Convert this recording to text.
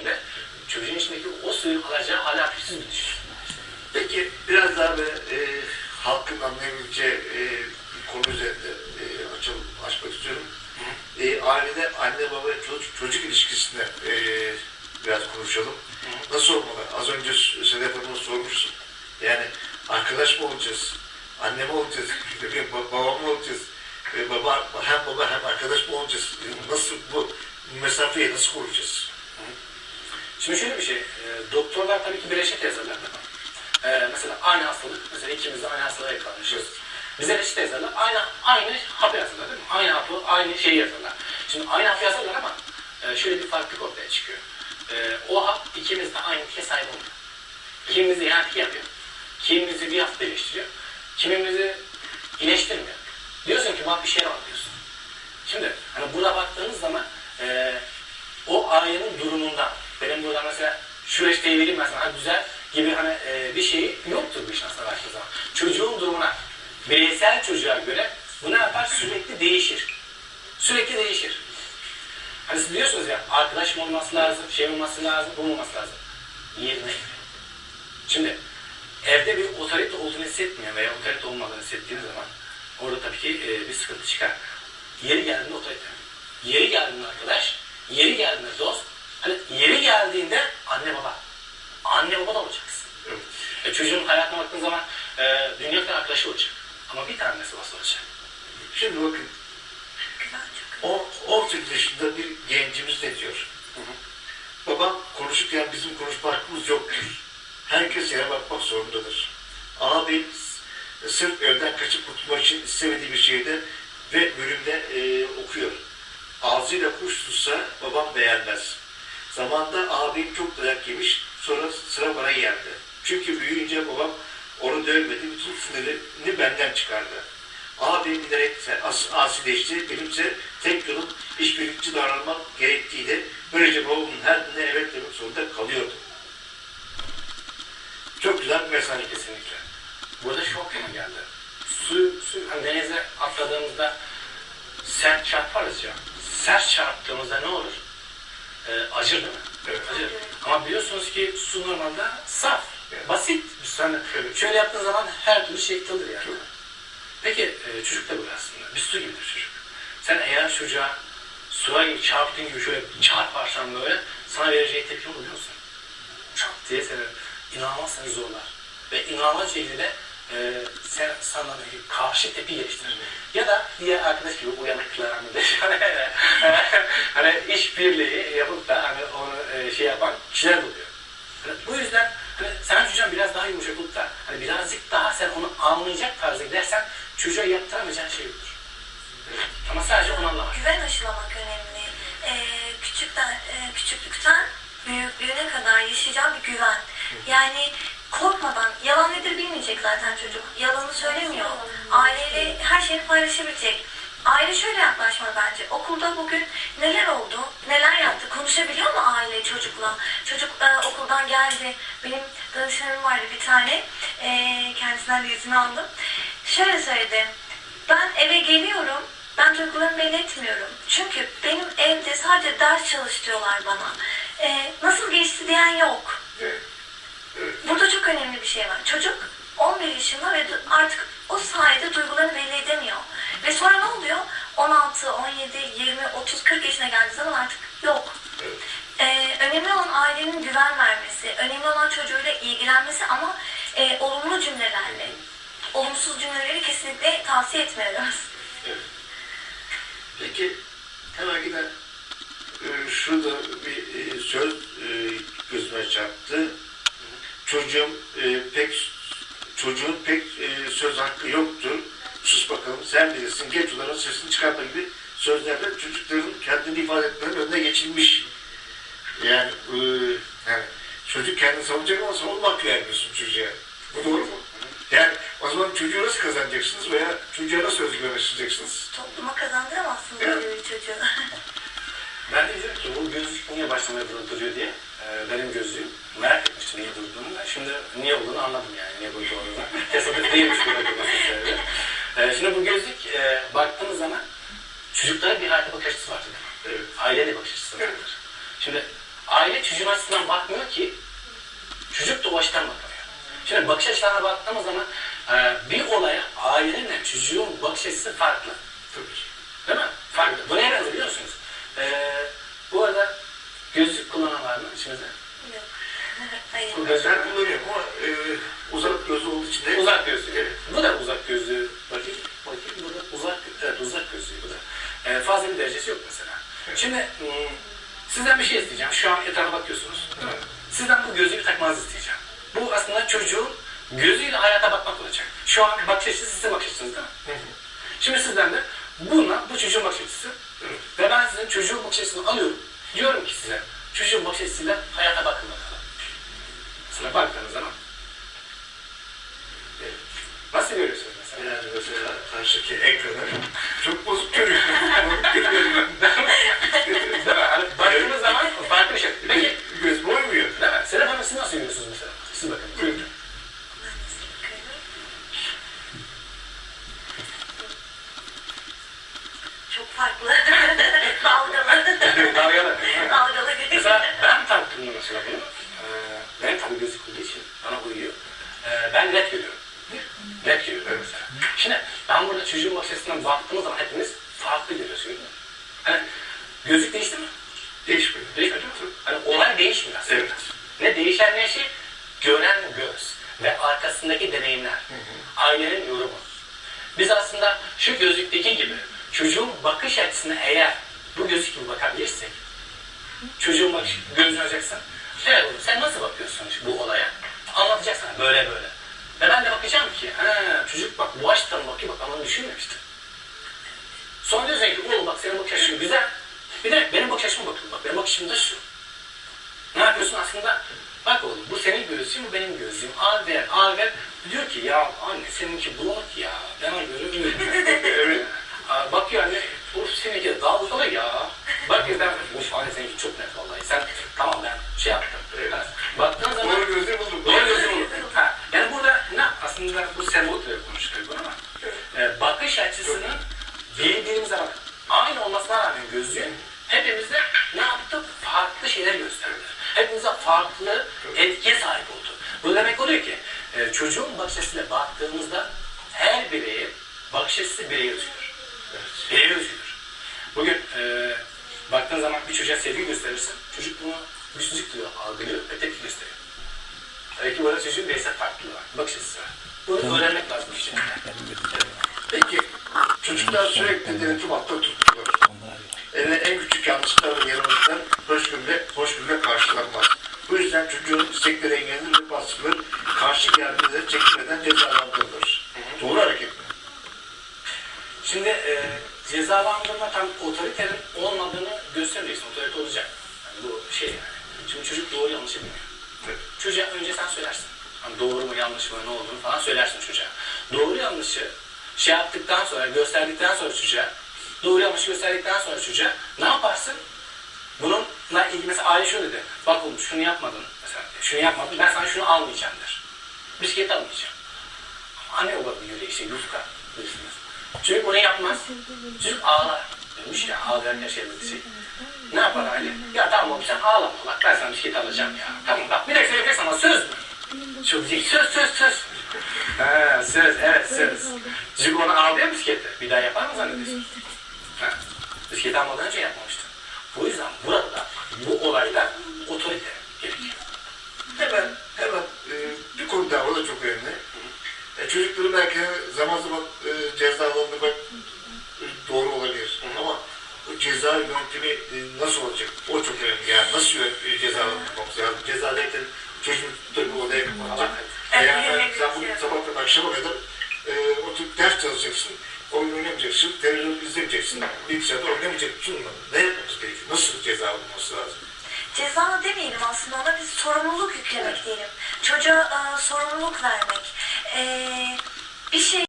içinde çocuğun içindeki o suyun alacağı hala pürsüz bir düşün. Peki biraz daha böyle e, halkın anlayabileceği e, bir konu üzerinde e, açalım, açmak istiyorum. E, ailede anne baba çocuk, çocuk ilişkisine e, biraz konuşalım. Nasıl olmalı? Az önce Sedef Hanım'a sormuşsun. Yani arkadaş mı olacağız? Anne mi olacağız? Ne bileyim, ba- baba mı olacağız? E, baba, hem baba hem arkadaş mı olacağız? Nasıl bu mesafeyi nasıl koruyacağız? Şimdi şöyle bir şey, e, doktorlar tabii ki reçete yazarlar. E, mesela aynı hastalık, mesela ikimiz de aynı hastalığa yakalanmışız. Bize reçete yazarlar, aynı, aynı hapı yazarlar değil mi? Aynı hapı, aynı şeyi yazarlar. Şimdi aynı hapı yazarlar ama e, şöyle bir farklılık ortaya çıkıyor. E, o hap ikimiz de aynı etkiye sahip olmuyor. Kimimizi yan yapıyor, kimimizi bir hafta iyileştiriyor, kimimizi iyileştirmiyor. Diyorsun ki bak bir şey var diyorsun. Şimdi hani burada baktığınız zaman e, o ailenin durumundan benim burada mesela şu reçeteyi hadi güzel gibi hani e, bir şey yoktur bu işin aslında başladığı zaman. Çocuğun durumuna bireysel çocuğa göre bu ne yapar? Sürekli değişir. Sürekli değişir. Hani siz biliyorsunuz ya arkadaş mı olması lazım, şey olması lazım, bu olması lazım. Yerine. Şimdi evde bir otorite olduğunu hissetmeyen veya otorite olmadığını hissettiğiniz zaman orada tabii ki e, bir sıkıntı çıkar. Yeri geldiğinde otorite. Yeri geldiğinde arkadaş, yeri geldiğinde dost, hani yeri geldiğinde anne baba. Anne baba da olacaksın. Evet. E, çocuğun hayatına baktığın zaman e, dünya kadar arkadaşı olacak. Ama bir tanesi babası olacak. Şimdi bakın. O 18 yaşında bir gencimiz ne diyor? Babam konuşurken bizim konuşma hakkımız yoktur. Herkes yere bakmak zorundadır. Ağabeyim sırf evden kaçıp kurtulmak için istemediği bir şeyde ve bölümde e, okuyor. Ağzıyla kuş tutsa babam beğenmez. Zamanda ağabeyim çok dayak yemiş, sonra sıra bana geldi. Çünkü büyüyünce babam onu dövmedi, bütün sinirini benden çıkardı. Ağabeyim giderek as asileşti. Benimse tek yolum işbirlikçi davranmak gerektiğiydi. Böylece babamın her dinle evet demek zorunda kalıyordu. Çok güzel bir mesaj. Kesinlikle. Burada şu aklıma geldi. Su, su hani denize atladığımızda sert çarparız ya. Sert çarptığımızda ne olur? Ee, acır değil mi? Evet. Acır. Ama biliyorsunuz ki su normalde saf, basit. Biz hani şöyle yaptığın zaman her türlü şey yıkılır yani. Peki e, çocuk da böyle aslında. Bir su gibidir çocuk. Sen eğer çocuğa suya gibi çarptığın gibi şöyle çarparsan böyle sana vereceği tepki musun? Çok diye seni inanılmaz seni zorlar. Ve inanılmaz şekilde e, sen sana bir karşı tepki geliştirir. Ya da diğer arkadaş gibi uyanıklar hani de hani, hani işbirliği yapıp da hani onu e, şey yapan kişiler oluyor. Hani bu yüzden hani sen çocuğa biraz daha yumuşak olup da hani birazcık daha sen onu anlayacak tarzda gidersen çocuğa yaptıramayacağın şey yoktur. Ama sadece onu anlamak. Güven aşılamak önemli. Ee, küçükten, e, küçüklükten büyüklüğüne kadar yaşayacağı bir güven. Yani korkmadan, yalan nedir bilmeyecek zaten çocuk. Yalanı söylemiyor. Aileyle her şeyini paylaşabilecek. Aile şöyle yaklaşmalı bence. Okulda bugün neler oldu, neler yaptı, konuşabiliyor mu aile çocukla? Çocuk e, okuldan geldi. Benim danışanım vardı bir tane. E, kendisinden de izin aldım. Şöyle söyledi. Ben eve geliyorum. Ben duygularımı belli etmiyorum. Çünkü benim evde sadece ders çalıştırıyorlar bana. Ee, nasıl geçti diyen yok. Burada çok önemli bir şey var. Çocuk 11 yaşında ve artık o sayede duygularını belli edemiyor. Ve sonra ne oluyor? 16, 17, 20, 30, 40 yaşına geldiği zaman artık yok. Ee, önemli olan ailenin güven vermesi, önemli olan çocuğuyla ilgilenmesi ama e, olumlu cümlelerle. Olumsuz cümleleri kesinlikle tavsiye etmiyoruz. Peki hemen yine e, şurada bir e, söz e, gözüme çarptı. Çocuğum e, pek çocuğun pek e, söz hakkı yoktur. Sus bakalım sen bilirsin geç olarak sesini çıkartma gibi sözlerle çocukların kendini ifade etmenin önüne geçilmiş. Yani, e, yani çocuk kendini savunacak ama savunma hakkı vermiyorsun çocuğa. Bu doğru mu? Yani o zaman çocuğu nasıl kazanacaksınız veya çocuğa nasıl özgüven aşılayacaksınız? Topluma kazandıramazsınız Evet. çocuğu. Ben de diyorum ki bu gözlük niye başlamaya duruyor diye. Ee, benim gözlüğüm merak etmiştim niye durduğunu da. Şimdi niye olduğunu anladım yani niye burada olduğunu. Tesadüf değilmiş burada durmasının sebebi. Ee, şimdi bu gözlük e, baktığınız zaman çocukların bir hayata bakış açısı vardır. Evet. Aileyle bakış açısı vardır. Şimdi aile çocuğun açısından bakmıyor ki çocuk da o açıdan bakmıyor. Şimdi bakış açılarına baktığımız zaman e, bir olaya ailenin çocuğun bakış açısı farklı. Tabii ki. Değil mi? Farklı. Bu neye benziyor biliyor musunuz? E, bu arada gözlük kullanan var mı içimizde? Yok. Hayır. Kullanıyorum ama e, uzak gözü olduğu için de Uzak gözlüğü. Evet. Bu da uzak gözlüğü. Bakayım. Bakayım. Bu da uzak, evet, uzak gözlüğü bu da. Ee, fazla bir derecesi yok mesela. Şimdi hmm, sizden bir şey isteyeceğim. Şu an etrafa bakıyorsunuz. Mi? Sizden bu gözlüğü takmanızı isteyeceğim. Bu aslında çocuğun gözüyle hayata bakmak olacak. Şu an bakış açısı sizin bakış açınız değil mi? Şimdi sizden de bununla bu çocuğun bakış açısı. Ve ben sizin çocuğun bakış açısını alıyorum. Diyorum ki size çocuğun bakış açısıyla hayata bakın bakalım. Mesela baktığınız zaman Evet. nasıl görüyorsunuz mesela? yani mesela karşıdaki ekranı çok bozuk görüyorum. Bozuk görüyorum. Değil mi? Hani baktığınız zaman farklı bir şey. Peki, Şimdi ben burada çocuğun bakış açısından baktığımız zaman hepimiz farklı görüyoruz. görüyor musun? Hani gözlük değişti mi? Değişmiyor. Değişmedi mi? Hani olay değişmiyor aslında. Evet. Ne değişen ne şey? Gören göz ve arkasındaki deneyimler. Ailenin yorumu. Biz aslında şu gözlükteki gibi çocuğun bakış açısına eğer bu gözlük gibi bakabilirsek çocuğun bakış gözünü açacaksın. Evet oğlum sen nasıl bakıyorsun bu olaya? Anlatacaksın böyle böyle. Ve ben de bakacağım ki ha, çocuk bak bu açıdan bakıyor bak ama düşünmemişti. Sonra diyorsun ki oğlum bak senin bakış açın güzel. Bir de benim bakış açıma bakın bak benim bakış açım da şu. Ne yapıyorsun aslında? Bak oğlum bu senin gözlüğün bu benim gözlüğüm. Al ver al ver. Diyor ki ya anne seninki bulanık ya. Ben ona göre ümit. evet. Aa, Bakıyor anne bu seninki dalgalı ya. Bak ben bu anne seninki çok net vallahi. Sen tamam ben şey yaptım. Farklı etkiye sahip oldu. Bu demek oluyor ki e, çocuğun bakış açısıyla baktığımızda her bireyin bakış açısı bireye özgür. Bireye özgür. Bugün e, baktığın zaman bir çocuğa sevgi gösterirsin. Çocuk bunu güçlük diyor, algılıyor ve tepki gösteriyor. Tabii ki burada çocuğun bireysel farklılığı var. Bakış açısı var. Bunu öğrenmek lazım işte. Peki çocuklar sürekli denetim altta tutulur. Eline en küçük yanlışlıklarla yanılmışlar hoşgörüyle, hoşgörüyle karşılanmaz. Bu yüzden çocuğun istekleri engellenir ve baskılar karşı geldiğinde çekilmeden cezalandırılır. Doğru hareket mi? Şimdi e, cezalandırma tam otoritenin olmadığını göstereceksin. Otorite olacak. Yani bu şey yani. Şimdi çocuk doğru yanlışı bilmiyor. Evet. Çocuğa önce sen söylersin. Hani doğru mu yanlış mı ne olduğunu falan söylersin çocuğa. Doğru yanlışı şey yaptıktan sonra gösterdikten sonra çocuğa doğru yanlışı gösterdikten sonra çocuğa ne yaparsın? Bununla ilgili mesela aile şöyle dedi. Bak oğlum şunu yapmadın. Mesela şunu yapmadın ben sana şunu almayacağım der. Bisiklet almayacağım. Anne baba böyle işte yufka bilirsiniz. Çocuk onu yapmaz. Çocuk ağlar. Demiş ya ağlayan yaşayabildiği şey. Ne yapar aile? Ya tamam oğlum sen ağlama. Bak ben sana bisiklet alacağım ya. Tamam bak bir dakika yapacaksın ama söz mü? Çok değil. Söz söz söz. Ha, söz evet söz. Çocuk onu ya bisikleti. Bir daha yapar mı zannediyorsun? Ha, bisiklet almadan önce yapmamıştı. Bu yüzden burada bu olayda otorite akşama kadar e, oturup ders çalışacaksın, oyun oynamayacaksın, televizyon izlemeyeceksin, bilgisayarda oynamayacaksın. Ne yapmamız gerekiyor? Nasıl ceza alınması lazım? Ceza demeyelim aslında ona biz sorumluluk yüklemek diyelim. Çocuğa e, sorumluluk vermek. E, bir şey